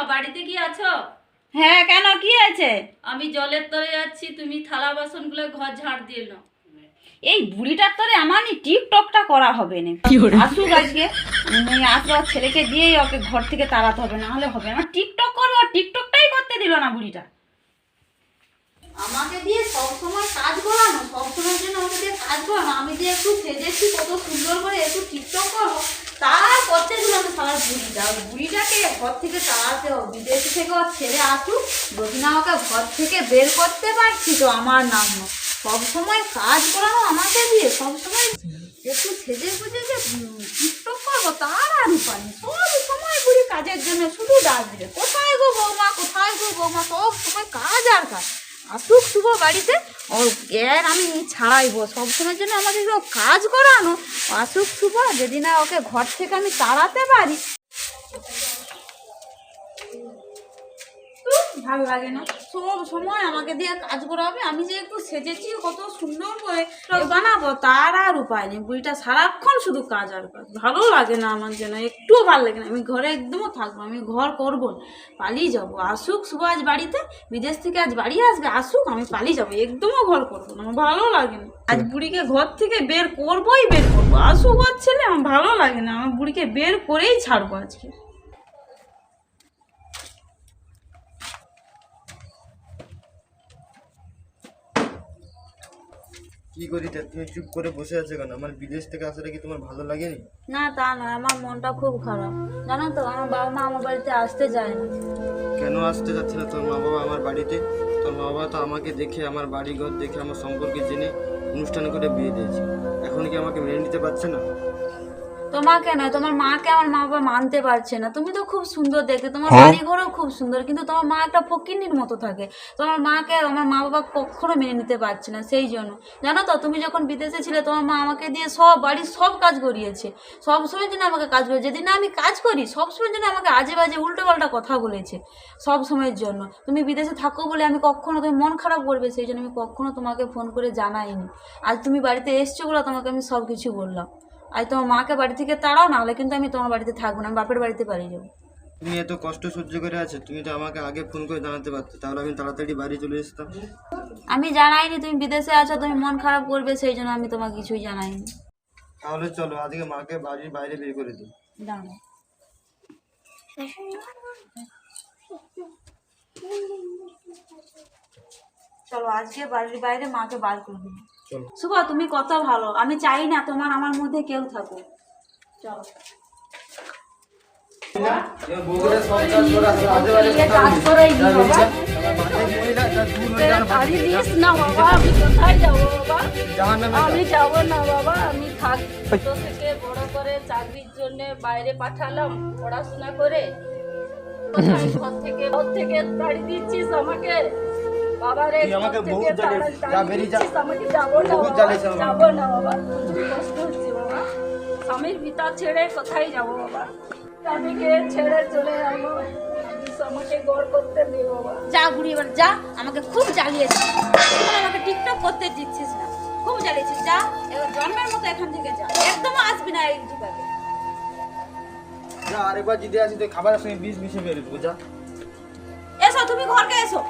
মা বাড়িতে কি আছো? হ্যাঁ কেন? কি আছে আমি জলের তরে যাচ্ছি তুমি থালা বাসনগুলো ঘর ঝাড় দিয়ে নাও। এই বুড়িটার তরে আমার টিকটকটা করা হবে না। আসুক আজকে। উম, আসলে ওর ছেলেকে দিয়েই ওকে ঘর থেকে তাড়াতে হবে না হলে হবে না। টিকটক করব টিকটকটাই করতে দিল না বুড়িটা। আমাকে দিয়ে সবসময় কাজ করানো সবসময় জন্য আমাকে দিয়ে কাজ করানো। আমি যে একটু সেজেছি কত সুন্দর করে একটু টিকটক না সারা বুড়িটা। বুড়িটাকে ঘর থেকে তাড়াতে হবে। বিদেশ থেকে ওর ছেলে আসুক যদি না ওকে ঘর থেকে বের করতে পারছি তো আমার নাম। সবসময় কাজ করানো আমাকে দিয়ে সবসময় একটু সেজে গুজে যে টিকটক করব, তার আর উপায় সব সময় বুড়ি কাজের জন্য শুধু ডাকবে কোথায় গো বৌমা, কোথায় গো বৌমা? সব সময় কাজ আর কাজ। আসুক শুভ বাড়িতে ও এর আমি ছাড়াইবো। সবসময়ের জন্য আমাদের কাজ করানো। আসুক শুভ যদি না ওকে ঘর থেকে আমি তাড়াতে পারি। ভালো লাগে না। সব সময় আমাকে দিয়ে কাজ করাবে আমি যে একটু সেজেছি কত সুন্দর করে বানাবো তার আর উপায় নেই। বুড়িটা সারাক্ষণ শুধু কাজ আর কাজ। ভালো লাগে না আমার জন্য একটুও ভালো লাগে না। আমি ঘরে একদমও থাকব আমি ঘর করব না। পালিয়ে যাব। আসুক শুভ আজ বাড়িতে বিদেশ থেকে আজ বাড়ি আসবে আসুক আমি পালিয়ে যাব। একদমও ঘর করব না আমার ভালো লাগে না। আজ বুড়িকে ঘর থেকে বের করবোই বের করব। আসুক ওর ছেলে আমার ভালো লাগে না। আমার বুড়িকে বের করেই ছাড়বো আজকে। কি করি? তা তুমি চুপ করে বসে আছো কেন? আমার বিদেশ থেকে আসাটা কি তোমার ভালো লাগেনি? না তা না আমার মনটা খুব খারাপ। জানো তো আমার বাবা মা আমার বাড়িতে আসতে যায় না। কেন আসতে যাচ্ছে না তোর মা বাবা আমার বাড়িতে? তোর মা বাবা তো আমাকে দেখে আমার বাড়ি ঘর দেখে আমার সম্পর্কে জেনে অনুষ্ঠান করে বিয়ে দিয়েছে। এখন কি আমাকে মেনে নিতে পারছে না? তোমাকে নয় তোমার মাকে আমার মা বাবা মানতে পারছে না। তুমি তো খুব সুন্দর দেখতে তোমার বাড়ি ঘরও খুব সুন্দর কিন্তু তোমার মা একটা ফকিন্নির মতো থাকে। তোমার মাকে আমার মা বাবা কখনো মেনে নিতে পারছে না সেই জন্য। জানো তো তুমি যখন বিদেশে ছিলে তোমার মা আমাকে দিয়ে সব বাড়ির সব কাজ করিয়েছে। সব সময় জন্য আমাকে কাজ করে যেদিন না আমি কাজ করি সব সময় জন্য আমাকে আজে বাজে উল্টো পাল্টা কথা বলেছে সব সময়ের জন্য। তুমি বিদেশে থাকো বলে আমি কখনো তুমি মন খারাপ করবে সেই জন্য আমি কখনো তোমাকে ফোন করে জানাইনি। আজ তুমি বাড়িতে এসছো বলে তোমাকে আমি সব কিছু বললাম। আজ তোমার মাকে বাড়ি থেকে তাড়াও না হলে কিন্তু আমি তোমার বাড়িতে থাকব না আমি বাপের বাড়িতে পালিয়ে যাব। তুমি এত কষ্ট সহ্য করে আছো তুমি তো আমাকে আগে ফোন করে জানাতে পারতো তাহলে আমি তাড়াতাড়ি বাড়ি চলে আসতাম। আমি জানাইনি তুমি বিদেশে আছো তুমি মন খারাপ করবে সেই জন্য আমি তোমাকে কিছুই জানাইনি। তাহলে চলো আজকে মাকে বাড়ির বাইরে বের করে দিই। দাঁড়াও। চলো আজকে বাড়ির বাইরে মাকে বার করে দিই। চলো। শুভ তুমি কত ভালো। আমি চাই না তোমার আমার মধ্যে কেউ থাকুক। চলো। বাড়ি বাবা। আমি যাব বাবা? আমি যাব না বাবা। আমি থাক ছোট থেকে বড় করে চাকরির জন্য বাইরে পাঠালাম পড়াশোনা করে। ঘর থেকে ঘর থেকে তাড়ি দিচ্ছিস আমাকে? তুই আমাকে বহুত জ্বালিয়েছিস। যা বেরিয়ে যা। দিচ্ছিস, আমাকে যাব না বহুত জ্বালিয়েছিস আমাকে। না বাবা খুব কষ্ট হচ্ছে বাবা। স্বামীর পিতা ছেড়ে কোথায় যাব বাবা? স্বামীকে ছেড়ে চলে যাব। আমাকে গড় করতে দিও বাবা। যা ঘুরি এবার যা আমাকে খুব জ্বালিয়েছিস। আমাকে টিকটক করতে দিচ্ছিস না। খুব জ্বালিয়েছিস যা এবার জন্মের মতো এখান থেকে যা। একদম আসবি না এই যা আরেকবার যদি আসি তো খাবারের সঙ্গে বিষ মিশে মেরে দেবো যা। এসো তুমি ঘরকে এসো।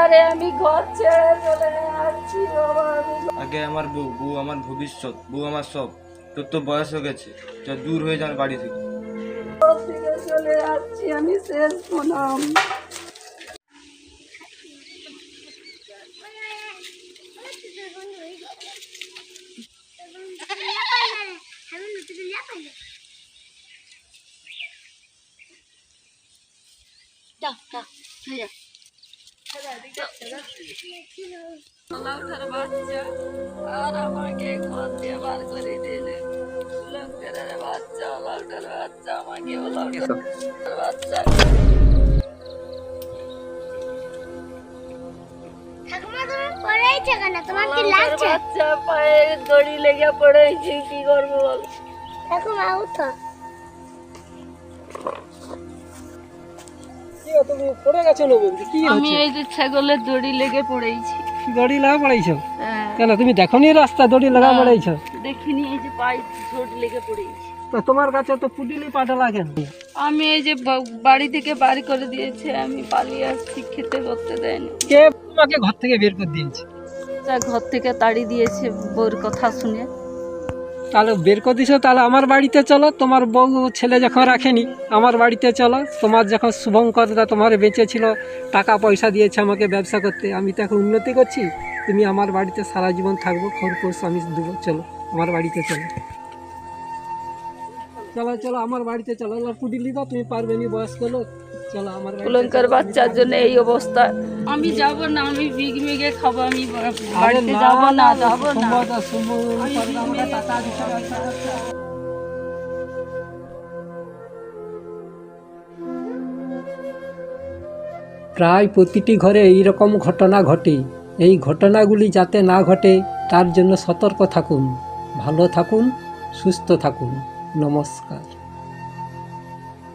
আরে আমি ঘর ছেড়ে চলে যাচ্ছি বাবা আমি। আগে আমার বউ বউ আমার ভবিষ্যৎ বউ আমার সব। তোর তো বয়স হয়ে গেছে তো দূর হয়ে যান বাড়ি থেকে। ঘর থেকে চলে যাচ্ছি আমি শেষ প্রণাম আর আমাকে ঘর দিয়ে বার করে দিলে লঙ্কের বাচ্চা লাউটার বাচ্চা আমাকে লাউটার বাচ্চা ঠাকুমা তুমি কেন? তোমার কি লাগছে? বাচ্চা পায়ে দড়ি লেগে পড়েছি কি করব বল? ঠাকুমা উঠো। কি তুমি পড়ে গেছো বলছি কি আমি এই যে ছাগলের দড়ি লেগে পড়েছি। দড়ি লাগা হ্যাঁ, কেন তুমি রাস্তা দড়ি লাগা দেখিনি এই যে পায়ে ঝোট লেগে পড়েছি। তা তোমার কাছে তো কেন আমি এই যে বাড়ি থেকে বাড়ি করে দিয়েছে আমি পালিয়ে আসছি খেতে করতে দেয়নি। কে তোমাকে ঘর থেকে বের করে দিয়েছে? ঘর থেকে তাড়ি দিয়েছে বউর কথা শুনে। তাহলে বের করে দিছো, তাহলে আমার বাড়িতে চলো। তোমার বউ ছেলে যখন রাখেনি, আমার বাড়িতে চলো। তোমার যখন শুভঙ্করদা তোমার বেঁচে ছিল টাকা পয়সা দিয়েছে আমাকে ব্যবসা করতে, আমি তো এখন উন্নতি করছি। তুমি আমার বাড়িতে সারা জীবন থাকব খরপোশ আমি দেবো, চলো, আমার বাড়িতে চলো। চলো চলো, আমার বাড়িতে চলো। পুডিলি দাও, তুমি পারবে নি, বয়স্ক লোক। কুলঙ্কার বাচ্চার জন্য এই অবস্থা। আমি যাব না আমি বিগ মিগে খাব আমি বাড়িতে যাব না যাব না। প্রায় প্রতিটি ঘরে এই রকম ঘটনা ঘটে। এই ঘটনাগুলি যাতে না ঘটে তার জন্য সতর্ক থাকুন ভালো থাকুন সুস্থ থাকুন। নমস্কার।